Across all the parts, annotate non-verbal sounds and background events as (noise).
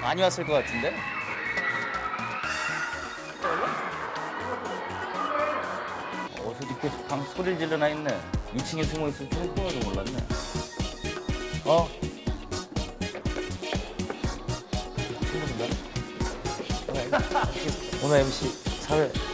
많이 왔을 것 같은데? 어서 이렇게 방 소리를 질러나 있네. 2층에 숨어 있을 줄 꿈에도 몰랐네. 어? 친구인가? 오늘 MC 사회.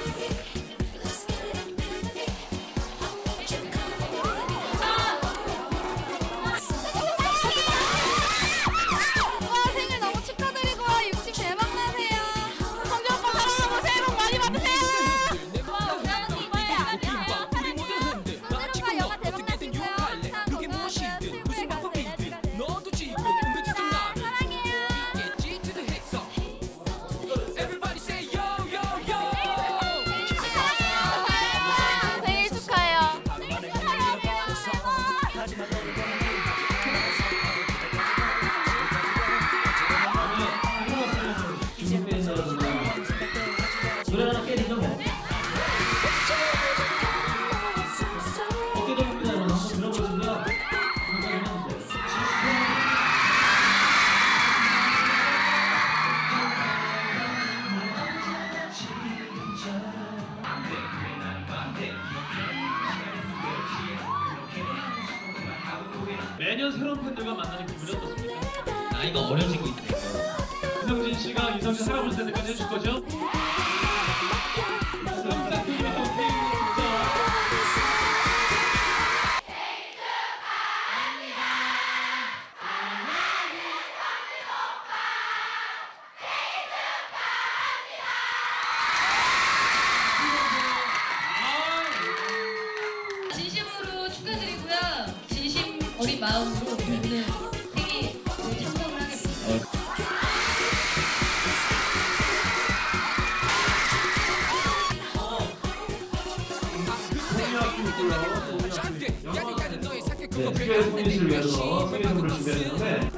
네, 특별 공연을 위해서 선물을 준비했는데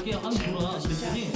맛있게 안 돌아 그랬더니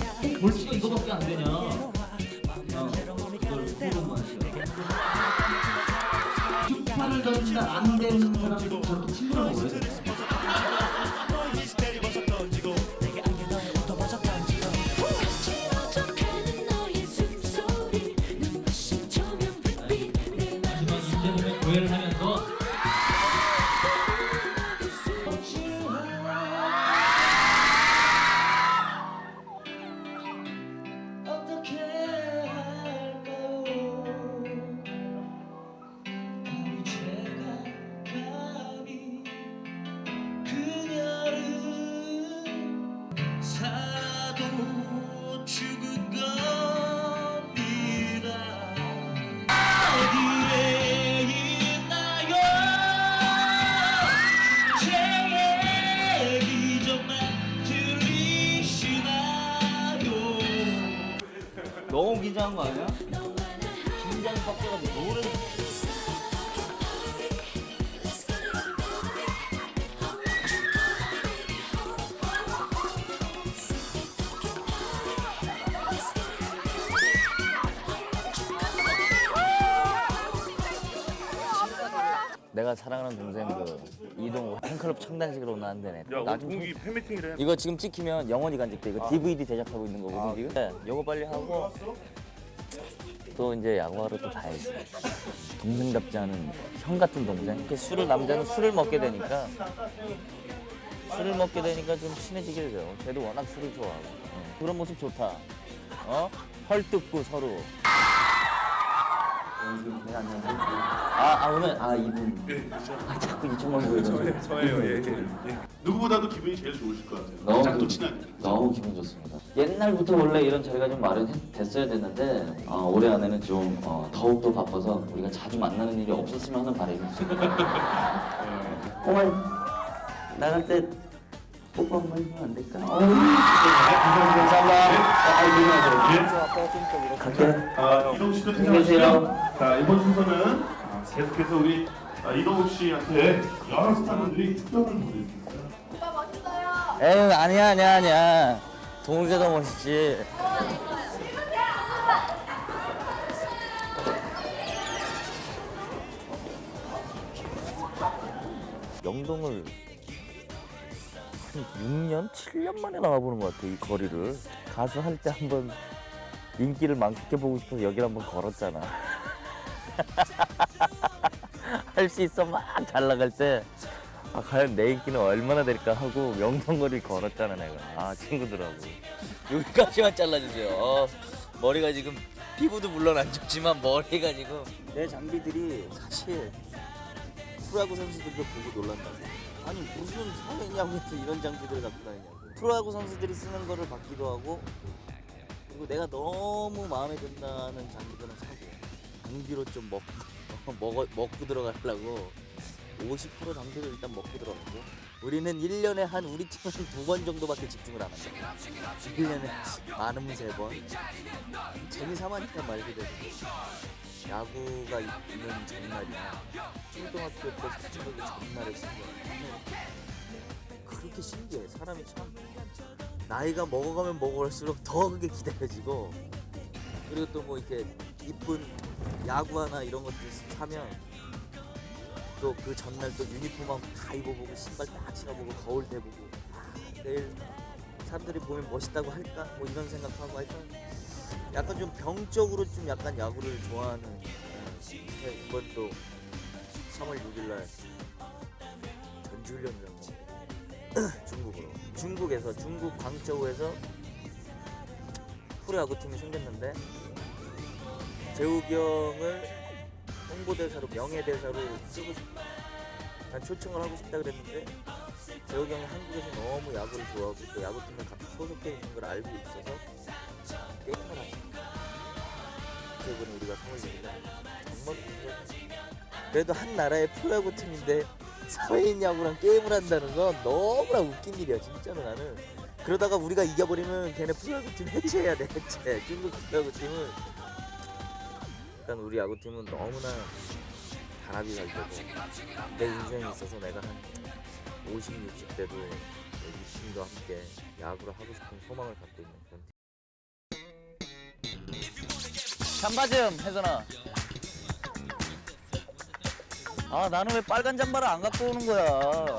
긴장한 거 아니야? 긴장이 빡쳐가지고 노래 내가 사랑하는 동생 그 이동우 팬클럽 창단식으로 나왔는데 야, 나 오늘 좀 공기 팬미팅이래. 이거 지금 찍히면 영원히 간직돼. 이거 DVD 제작하고 있는 거거든 지금. 네, 이거 빨리 하고 또 이제 야구하러 또 가야지. 동생답지 않은 형 같은 동생. 이렇게 술을 남자는 술을 먹게 되니까 술을 먹게 되니까 좀 친해지게 돼요. 걔도 워낙 술을 좋아하고 어, 그런 모습 좋다. 어? 헐뜯고 서로. 네, 안녕하세요. 아, 아 오늘 아 이분. 아 자꾸 이쪽만 보여가지고. 저예요, 예. 예. 누구보다도 기분이 제일 좋으실 것 같아요. 너무 가장 또 친하게. 너무 기분 좋습니다. 옛날부터 원래 이런 자리가 좀 마련됐어야 됐는데 어, 올해 안에는 좀 어, 더욱더 바빠서 우리가 자주 만나는 일이 없었으면 하는 바람이 있습니다. 어머니 나갈 때 뽀뽀 한번 해주면 안 될까? 어이, 감사합니다. 우리가 이제 아, 이동욱 씨도 퇴장하시죠. 자 이번 순서는 아, 계속해서 우리 아, 이동욱 씨한테 여러 스타분들이 특별을 보내주셨어요. 오빠 멋있어요. 에휴 아니야 아니야 아니야 동욱이가 더 멋있지 영동을 한 6년, 7년 만에 나와보는 것 같아 이 거리를. 가수 할 때 한번 인기를 만끽해보고 싶어서 여기를 한번 걸었잖아. (laughs) 할 수 있어 막 잘 나갈 때. 아, 과연 내 인기는 얼마나 될까 하고 명동거리 걸었잖아 내가. 아 친구들하고. 여기까지만 잘라주세요. 어, 머리가 지금 피부도 물론 안 좋지만 머리가 지금. 내 장비들이 사실 프로야구 선수들도 보고 놀란다고 아니 무슨 사회냐고 이런 장비들을 갖고 다니냐고. 프로야구 선수들이 쓰는 거를 받기도 하고 그리고 내가 너무 마음에 든다는 장비들은 사고 장비로 좀 먹, (laughs) 먹어, 먹고 들어가려고 50% 장비를 일단 먹고 들어가고 우리는 1년에 한 우리 팀은 두 번 정도밖에 집중을 안 한다. 1년에 많으면 세 번. 재미삼아니까 말 그대로 야구가 있는 전날이나 초등학교 때 사춘기 전날에 신기해 그렇게 신기해. 사람이 참 나이가 먹어가면 먹을수록 더 그게 기다려지고 그리고 또 뭐 이렇게 이쁜 야구 하나 이런 것들 사면 또 그 전날 또 유니폼하고 다 입어보고 신발 딱 신어보고 거울 대보고. 아, 내일 사람들이 보면 멋있다고 할까? 뭐 이런 생각하고 하여튼 약간 좀 병적으로 좀 약간 야구를 좋아하는 어, 이번 또 3월 6일날 전지훈련이라고 (clears throat) 중국으로. 중국에서 중국 광저우에서 프로야구팀이 생겼는데 재욱이 형을 홍보대사로 명예대사로 쓰고 싶다 난 초청을 하고 싶다 그랬는데 재욱이 형이 한국에서 너무 야구를 좋아하고 또 야구팀에 소속돼 있는 걸 알고 있어서 게임을 하셨다 그분이 우리가 3월 6일날 정말. 그래도 한 나라의 프로야구 팀인데 사회인 야구랑 게임을 한다는 건 너무나 웃긴 일이야 진짜로 나는. 그러다가 우리가 이겨버리면 걔네 프로야구 팀 해체해야 돼 해체. 중국 프로야구 팀은 일단 우리 야구팀은 너무나 단합이 잘 되고 내 인생에 있어서 내가 한 50, 60대도 이 팀과 함께 야구를 하고 싶은 소망을 갖고 있는 그런 팀. 잠바 좀 혜선아. 아 나는 왜 빨간 잠바를 안 갖고 오는 거야?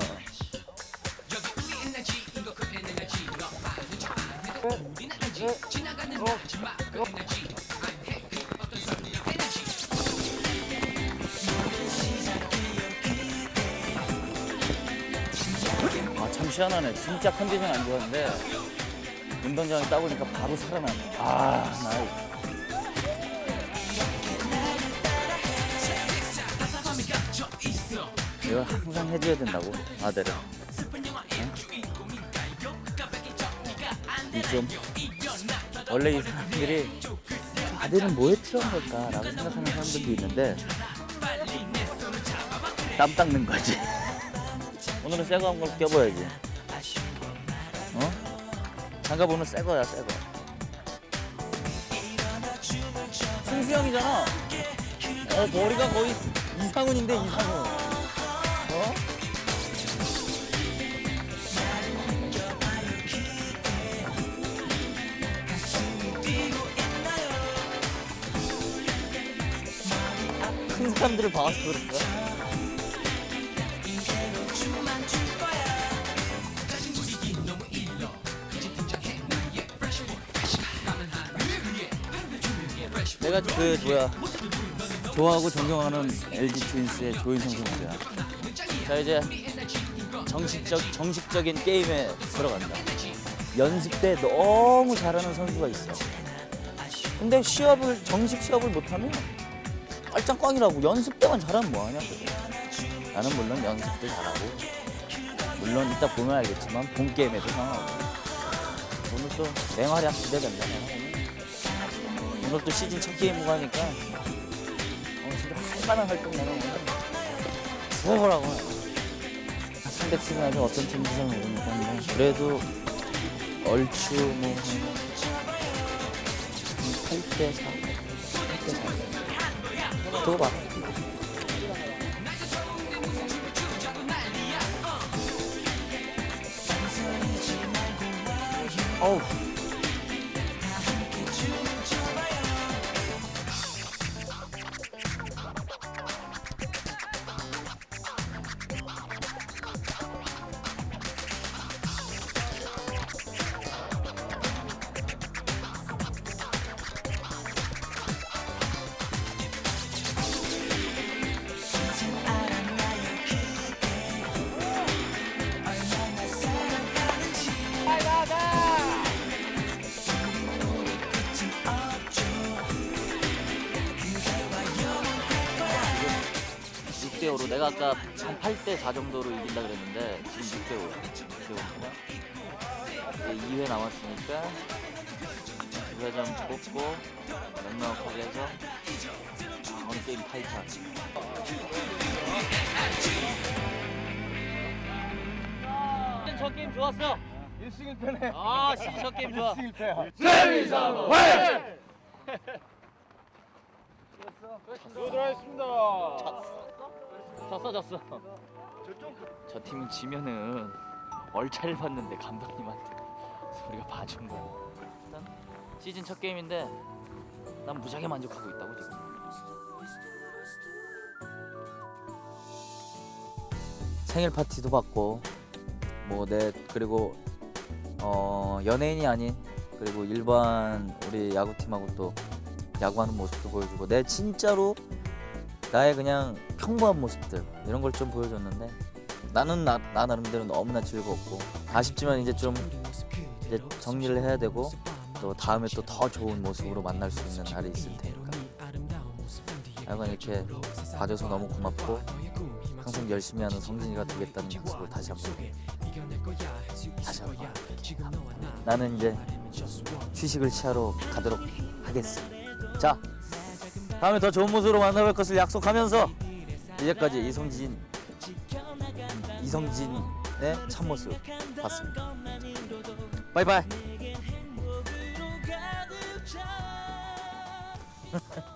아참 시원하네. 진짜 컨디션 안 좋았는데 운동장에 따보니까 바로 살아나네. 아 나 이걸 항상 해줘야 된다고? 아들은? 이좀 원래 이 사람들이 아들은 뭐에 필요한 걸까라고 생각하는 사람들도 있는데 땀 닦는 거지. (laughs) 오늘은 새거 한걸 껴봐야지. 어? 장갑 오늘 새 거야 새 거. 승수형이잖아 어 머리가 거의 이상훈인데 이상훈 어? 큰 사람들을 봐서 그럴까? 내가 그 뭐야 좋아하고 존경하는 LG 트윈스의 조인성 선수야. 자 이제 정식적 정식적인 게임에 들어간다. 연습 때 너무 잘하는 선수가 있어. 근데 시합을 정식 시합을 못하면 깔짱꽝이라고 연습 때만 잘하면 뭐하냐 그래. 나는 물론 연습 때 잘하고 물론 이따 보면 알겠지만 본 게임에도 강하고 오늘 또 맹활약 기대된다 오늘. 또 시즌 첫 게임 가니까 오늘 진짜 할만한 활동 나는 오늘 해보라고 상대 팀이 아주 어떤 팀인지 잘뭐 그래도 얼추 뭐 8대 4. 8대 4. 두고 봐. 어우. 대 5로 내가 아까 한 8대 4 정도로 이긴다 그랬는데 지금 6대 5. 6대 5구나. 이제 2회 남았으니까 2회점 뽑고 넉넉하게 해서 어느 게임 타이트하지. 첫 게임 좋았어. 1승 1패네. 아, 시즌 첫 게임 좋아. 1승 1패. 졌어 졌어. 저 팀은 지면은 얼차를 받는데 감독님한테 우리가 봐준 거야. 일단 시즌 첫 게임인데 난 무지하게 만족하고 있다고 지금. 생일 파티도 받고 뭐 내 그리고 어 연예인이 아닌 그리고 일반 우리 야구팀하고 또 야구하는 모습도 보여주고 내 진짜로 나의 그냥 평범한 모습들 이런 걸 좀 보여줬는데 나는 나, 나 나름대로 너무나 즐거웠고 아쉽지만 이제 좀 이제 정리를 해야 되고 또 다음에 또 더 좋은 모습으로 만날 수 있는 날이 있을 테니까 하여간 이렇게 봐줘서 너무 고맙고 항상 열심히 하는 성진이가 되겠다는 약속을 다시 한번 다시 한번. 나는 이제 휴식을 취하러 가도록 하겠습니다 자 다음에 더 좋은 모습으로 만나볼 것을 약속하면서 이제까지 이성진 이성진의 참모습 봤습니다. 바이바이. (laughs)